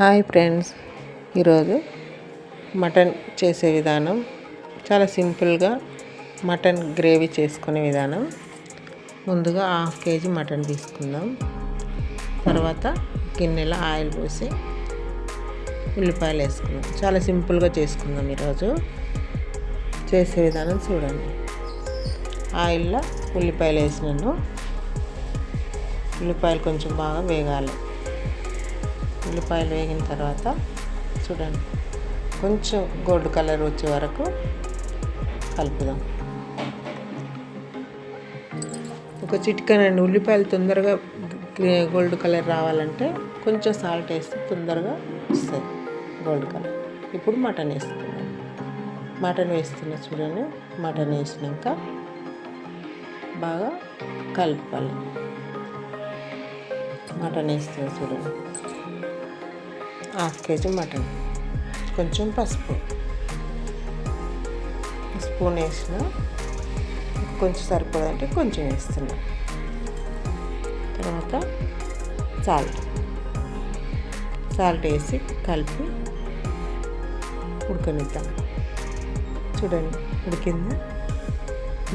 Hi friends. ఈరోజు mutton చేసే విధానం చాలా సింపుల్గా మటన్ గ్రేవీ చేసుకునే విధానం. ముందుగా హాఫ్ కేజీ మటన్ తీసుకుందాం. తర్వాత గిన్నెలో ఆయిల్ పోసి ఉల్లిపాయలు వేసుకుందాం చాలా సింపుల్గా చేసుకుందాం ఈరోజు. చేసే విధానం చూడండి. ఆయిల్లో ఉల్లిపాయలు వేసినాను ఉల్లిపాయలు కొంచెం బాగా వేగాలి. ఉల్లిపాయలు వేగిన తర్వాత చూడండి కొంచెం గోల్డ్ కలర్ వచ్చే వరకు కలుపుదాం. ఒక చిటికనండి ఉల్లిపాయలు తొందరగా గోల్డ్ కలర్ రావాలంటే కొంచెం సాల్ట్ వేస్తే తొందరగా వస్తుంది గోల్డ్ కలర్. ఇప్పుడు మటన్ వేస్తున్నాం మటన్ వేస్తున్నా చూడండి మటన్ వేసినాక బాగా కలపాలి. మటన్ వేస్తుంది చూడండి. Half kg mutton. కొంచెం పసుపు. స్పూన్ వేసిన. కొంచెం సరిపోదంటే కొంచెం వేస్తున్నా. తర్వాత సాల్ట్. సాల్ట్ వేసి కలిపి ఉడకనిద్దాం. చూడండి ఉడికింది?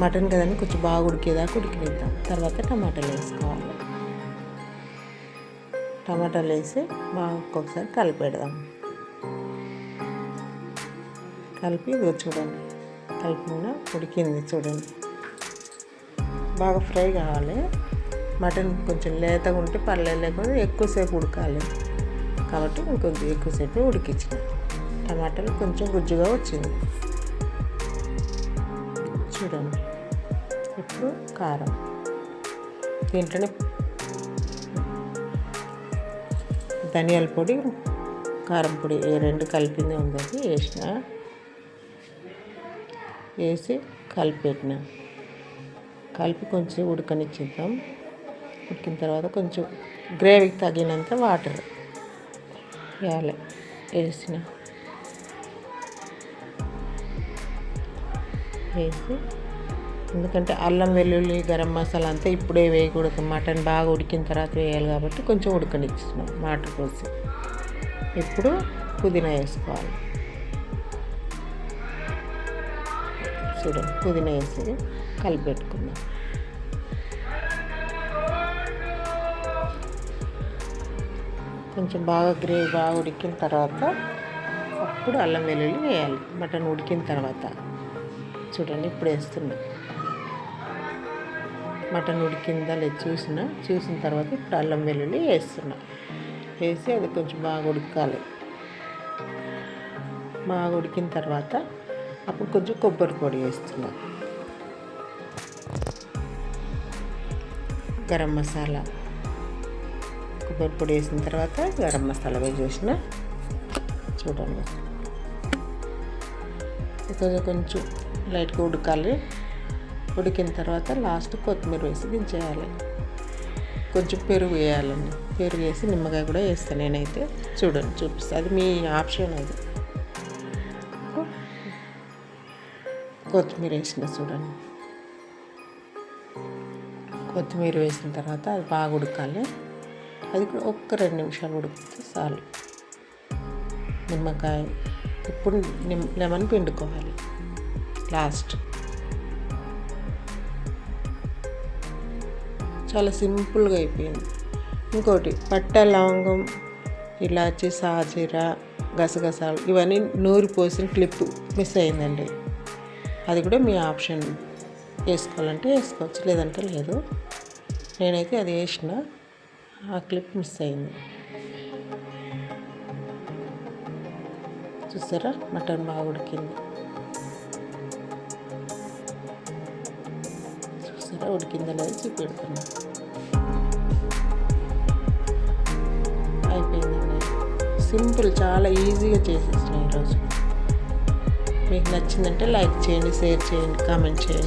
మటన్ కదండి కొంచెం బాగా ఉడికేదాకా ఉడికినిద్దాం. తర్వాత టమాటాలు వేసుకోవాలి. టమాటాలు వేసి బాగా ఒక్కొక్కసారి కలిపెడదాం కలిపి ఇది చూడండి కలిపిన ఉడికింది చూడండి. బాగా ఫ్రై కావాలి. మటన్ కొంచెం లేతగా ఉంటే పర్లేదు లేకపోతే ఎక్కువసేపు ఉడకాలి. కాబట్టి ఇంకొంచెం ఎక్కువసేపు ఉడికించిన టమాటాలు కొంచెం గుజ్జుగా వచ్చింది. చూడండి ఇప్పుడు కారం. దీంట్లోనే ధనియాల పొడి కారం పొడి ఈ రెండు కలిపింది ఉంది వేసిన. వేసి కలిపెట్టిన. కలిపి కొంచెం ఉడకనిచ్చిద్దాం. ఉడికిన తర్వాత కొంచెం గ్రేవీకి తగినంత వాటర్ వేయాలి. వేసిన. వేసి ఎందుకంటే అల్లం వెల్లుల్లి గరం మసాలా అంతా ఇప్పుడే వేయకూడదు. మటన్ బాగా ఉడికిన తర్వాత వేయాలి కాబట్టి కొంచెం ఉడకనిచ్చినాం వాటర్ పోసి. ఇప్పుడు పుదీనా వేసుకోవాలి. చూడండి పుదీనా వేసి కలిపెట్టుకుందాం. కొంచెం బాగా గ్రేవీ బాగా ఉడికిన తర్వాత అప్పుడు అల్లం వెల్లుల్లి వేయాలి. మటన్ ఉడికిన తర్వాత. చూడండి ఇప్పుడు వేస్తున్నాం. మటన్ ఉడికిందా లేదు చూసిన. చూసిన తర్వాత ఇప్పుడు అల్లం వెల్లుల్లి వేస్తున్నా. వేసి అది కొంచెం బాగా ఉడకాలి. బాగా ఉడికిన తర్వాత అప్పుడు కొంచెం కొబ్బరి పొడి వేస్తున్నా. గరం మసాలా. కొబ్బరి పొడి వేసిన తర్వాత గరం మసాలా వేసేసిన చూడండి. కొంచెం కొంచెం లైట్గా ఉడకాలి. ఉడికిన తర్వాత లాస్ట్ కొత్తిమీర వేసి దించేయాలి. కొంచెం పెరుగు వేయాలండి. పెరుగు వేసి నిమ్మకాయ కూడా వేస్తాను నేనైతే. చూడండి చూపిస్తాను అది మీ ఆప్షన్ అది. కొత్తిమీర వేసిన చూడండి. కొత్తిమీర వేసిన తర్వాత అది బాగా ఉడకాలి. అది కూడా ఒక్క రెండు నిమిషాలు ఉడికితే చాలు. నిమ్మకాయ ఇప్పుడు నిమ్ లెమన్ పిండుకోవాలి. లాస్ట్. చాలా సింపుల్గా అయిపోయింది. ఇంకోటి పట్ట లవంగం ఇలాచి సాజీర గసగసాలు ఇవన్నీ నూరి పోసిన క్లిప్ మిస్ అయిందండి. అది కూడా మీ ఆప్షన్. వేసుకోవాలంటే వేసుకోవచ్చు లేదంటే లేదు. నేనైతే అది వేసిన ఆ క్లిప్ మిస్ అయింది. చూసారా? మటన్ బాగా ఉడికింది. చూసారా ఉడికిందా లేదు చూపెడుతున్నా. అయిపోయిందండి సింపుల్ చాలా ఈజీగా చేసేసిన ఈరోజు మీకు నచ్చిందంటే లైక్ చేయండి షేర్ చేయండి కామెంట్ చేయండి.